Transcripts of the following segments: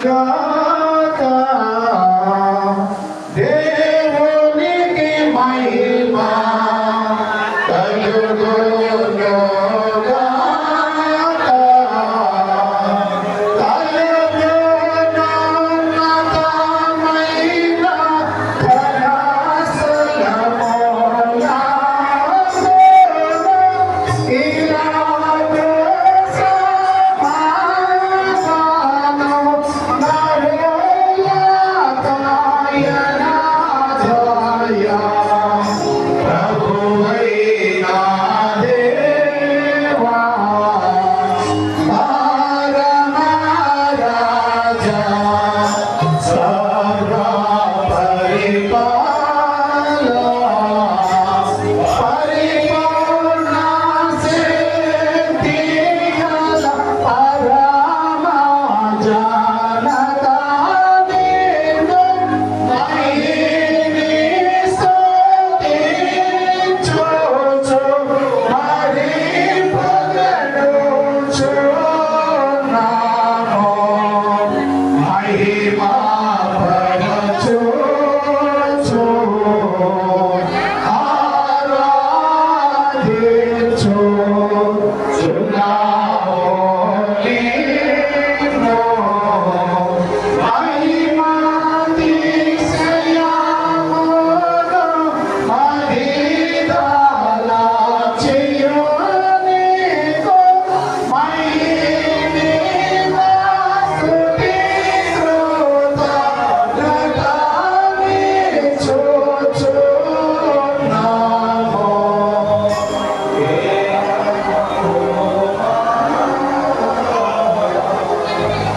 God.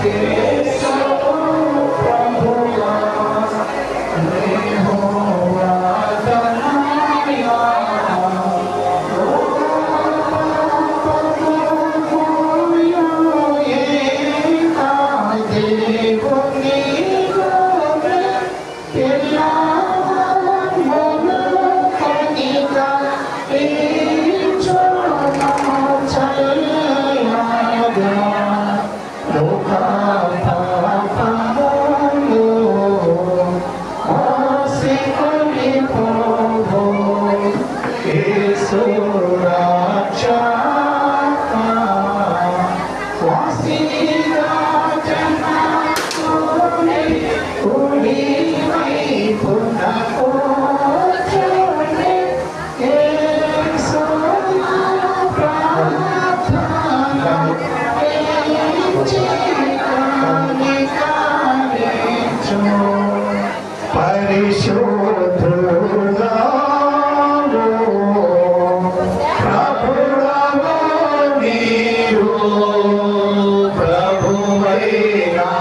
Deus. Ah, Amén. Yeah.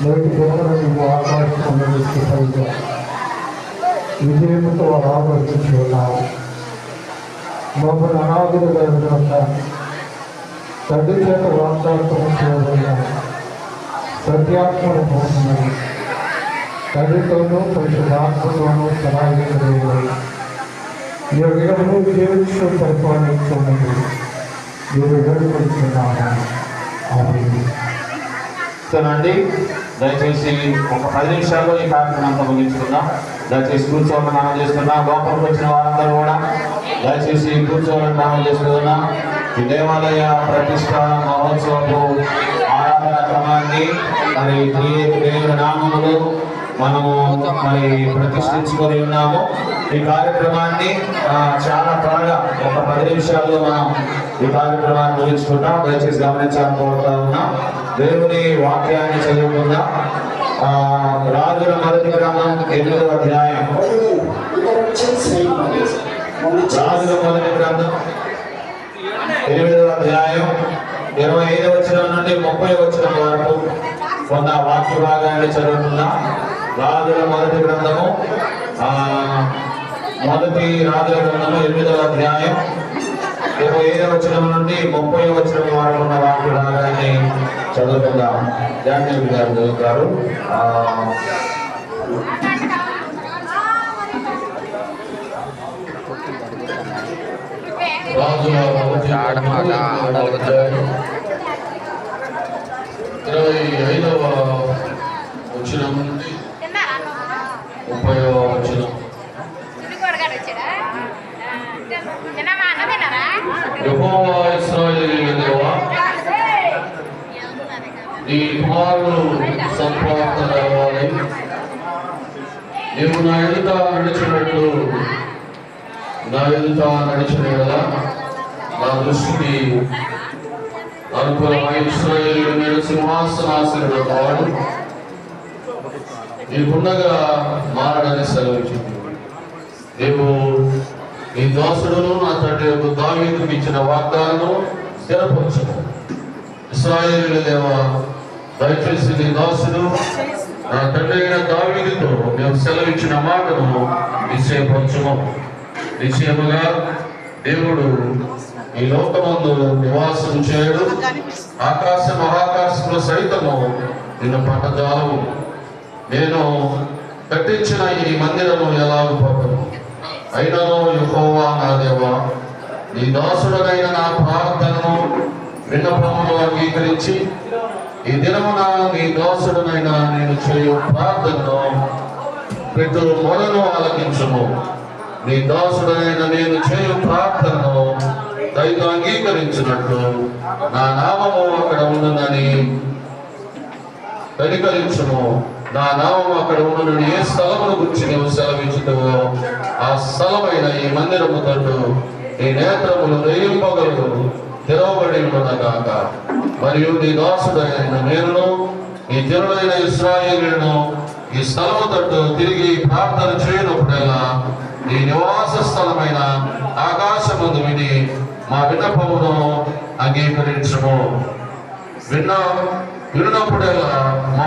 నేటి దినమున నువ్వు ఆకాశంలో స్థితిగా విజయముతో ఆలోచించి ఉన్నావు మమ్మల్ని అనాథులుగా విధంగా తండ్రి చేత వాగ్దాత్వం చేయబడిన సత్యాత్మను పోతున్నది తండ్రితోనూ పరిశుభాత్మతోనూ సహాయించబడి ఈ విధమును విజయించు పరిపాలించున్నది మీరు వేడుకొచ్చున్నాము ఆమె దయచేసి ఒక పది నిమిషాల్లో ఈ కార్యక్రమం అంతా ముగించుకుందాం దయచేసి కూర్చోవాలని మనం చేస్తున్నాం లోపలికి వచ్చిన వారందరూ కూడా దయచేసి కూర్చోవాలని మనం చేసుకుందాం ఈ దేవాలయ ప్రతిష్ట మహోత్సవపు ఆరాధన క్రమాన్ని మరి దేవుని నామములు మనము మరి ప్రతిష్ఠించుకొని ఉన్నాము. ఈ కార్యక్రమాన్ని చాలా త్వరగా ఒక పది నిమిషాల్లో మనం ఈ కార్యక్రమాన్ని ముగించుకుంటాం. దయచేసి గమనించాలని కోరుతా ఉన్నాం. దేవుని వాక్యాన్ని చదువుకుందాం. రాజుల మొదటి గ్రంథం ఎనిమిదవ అధ్యాయం. రాజుల మొదటి గ్రంథం ఎనిమిదవ అధ్యాయం ఇరవై ఐదవ వచనం నుండి ముప్పై వచనం వరకు కొంత వాక్య భాగాన్ని చదువుతున్నాం రాజుల మొదటి గ్రంథము. మొదటి రాజుల గ్రంథము ఎనిమిదవ అధ్యాయం. ఇరవై ఐదవ వచనం నుండి ముప్పై వచనం వరకు ఉన్న వాటి రాగాన్ని చదువుకుందాం. డానియల్ గారు చదువుతారు. ఇరవై ఐదవ వచ్చిన నుండి ముప్పై వచనం యెహోవా ఇశ్రాయేలీయుల దేవా నీ కుమారుడు సంప్రాప్త కావాలి నీవు నా ఎదుట నడిచినట్లు నా ఎదుట నడిచిన యెడల నా దృష్టికి అనుకూలమై ఇశ్రాయేలీయుల మీద సింహాసనాసనుడు వాడు నీకుండగా మారడని సెలవించింది నీవు నీ దాసుడును నా తండ్రి యొక్క దావీదుకు ఇచ్చిన వాగ్దానం స్థిరపరచము ఇస్రాయేలు దేవ దయచేసి నీ దాసుడు నా తండ్రి అయిన దావీదుతో నేను సెలవిచ్చిన మాటను నిశ్చయపరచము నిశ్చయముగా దేవుడు ఈ లోకమందు నివాసం చేయడు. ఆకాశ మహాకాశంలో సైతము నిన్ను పట్టజాలము నేను కట్టించిన ఈ మందిరము ఎలా పట్టను అయినను యుహోవా నా దేవా. నీ దాసుడనైన నా ప్రార్థనను విన్నపమును అంగీకరించి ఈ దినమున నీ దాసుడనైన నేను చేయు ప్రార్థనను ప్రతి మొదలు ఆలకించము. నీ దాసుడనైన నేను చేయు ప్రార్థనను దయతో అంగీకరించినట్లు నా నామము అక్కడ ఉందని కనికరించుము నా నామం అక్కడ ఉండు ఏ స్థలమును గురించి నీవు సెలవించుతావో ఆ స్థలమైన ఈ మందిరము తట్టు నీ నేత్రములు రేయింపగలదు తెరవబడి ఉన్నదాక మరియు నీ దాసుడైన నేను నీ జనుడైన ఇస్రాయేలును ఈ స్థలము తట్టు తిరిగి ప్రార్థన చేయనప్పుడల్లా నీ నివాస స్థలమైన ఆకాశముందు విని మా విన్నపమును అంగీకరించము. విన్న విన్నప్పుడల్లా మా